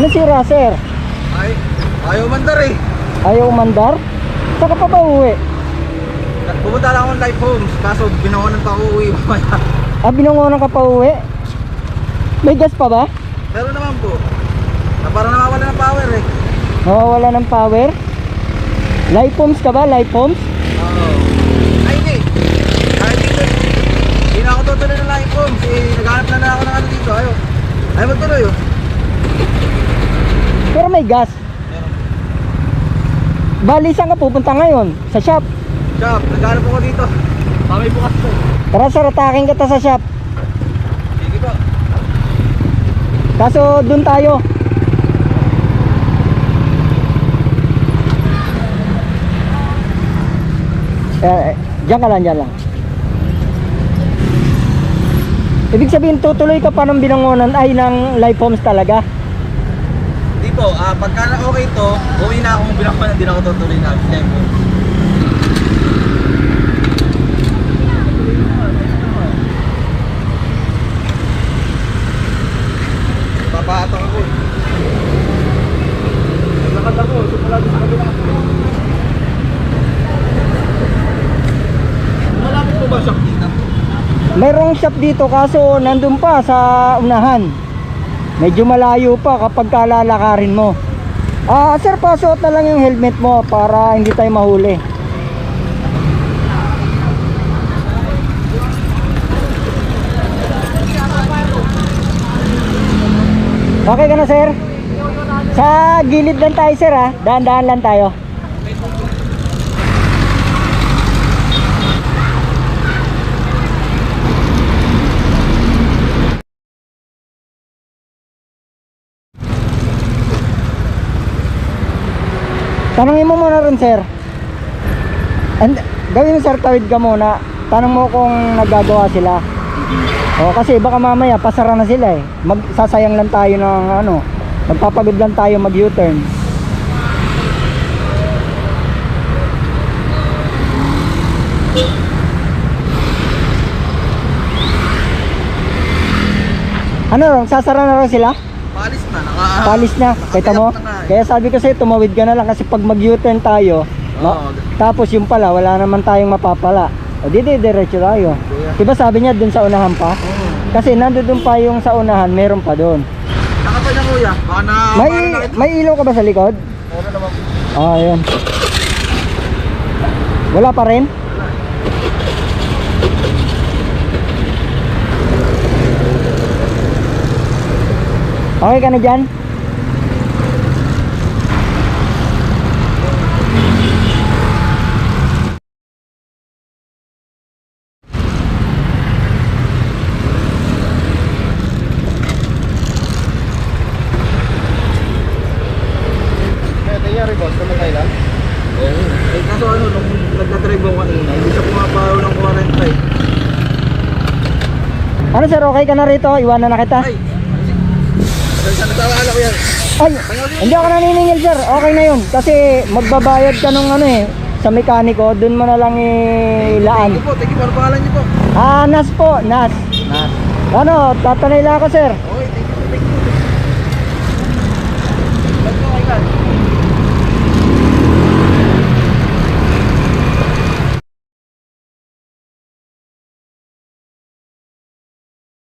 Ano sira, sir? Ay, ayaw mandar eh. Ayaw umandar? Saka pa ba uwi? Pupunta lang ako ng life homes, kaso binawanan pa ako uwi mamaya. Ah, binungonan ka pa uwi? May gas pa ba? Pero naman po, na parang nawawala ng power eh. Nawawala ng power? Light pumps ka ba? Light pumps? Oo. Ay hindi. Kahit dito eh. Hindi na ako tutuloy ng life homes. Eh, naghanap na na ako ng ano dito. Ayaw. Ayaw magtuloy oh. Gas. Bali, saan ka pupunta ngayon? Sa shop. Shop, naghanap ako dito. Mamay bukas to. Tara, sir, atakin kita sa shop. Sige po. Kaso, dun tayo. Eh, diyan ka lang, diyan lang. Ibig sabihin, tutuloy ka pa ng binangonan ay ng life homes talaga. Po, ah, pagka na okay to, uwi na ako binawanan. Hindi na ako tutuloy na life homes. Papahatak ako eh. Lakad ako, simula doon sa kabila. Malapit po ba siya dito? Mayroong shop dito kaso nandun pa sa unahan. Medyo malayo pa kapag kalalakarin mo. Ah, sir, pasuot na lang yung helmet mo para hindi tayo mahuli. Okay ka na, sir? Sa gilid lang tayo, sir, ha? Dahan-dahan lang tayo. Tanungin mo muna rin, sir. And, gawin sir, tawid ka muna. Tanong mo kung nagagawa sila. O, kasi baka mamaya, pasara na sila eh. Magsasayang lang tayo ng ano, magpapagod lang tayo mag U-turn. Ano sasara na rin sila? Palis na, naka... Palis na, kita mo? na. Kaya sabi ko sa'yo, tumawid ka na lang kasi pag mag U-turn tayo, ma- Oo. tapos yung pala, wala naman tayong mapapala. O di di, diretso tayo. Kuya. Diba sabi niya dun sa unahan pa? Oo. Kasi nandun pa yung sa unahan, meron pa doon. Naka pa niya kuya, baka na... May, na- may ilaw ka ba sa likod? Meron naman po. Ah, ayun. Wala pa rin? Okay ka na dyan? Eh ano, nung nagdadrive ako kanina, hindi siya pumapaw ng 40. Ano sir, okay ka na rito? Iwanan na kita? Ay! Dahil sa nagtawala ko yan. Ay, hindi ako naniningil sir. Okay na yun. Kasi magbabayad ka nung ano eh, sa mekaniko, dun mo na lang ilaan. Thank you po, thank you po. Ano pangalan niyo po? Ah, Nas po, Nas. Nas. Ano, tatanay lang ako sir. Okay, thank you, thank you. Ko kailan?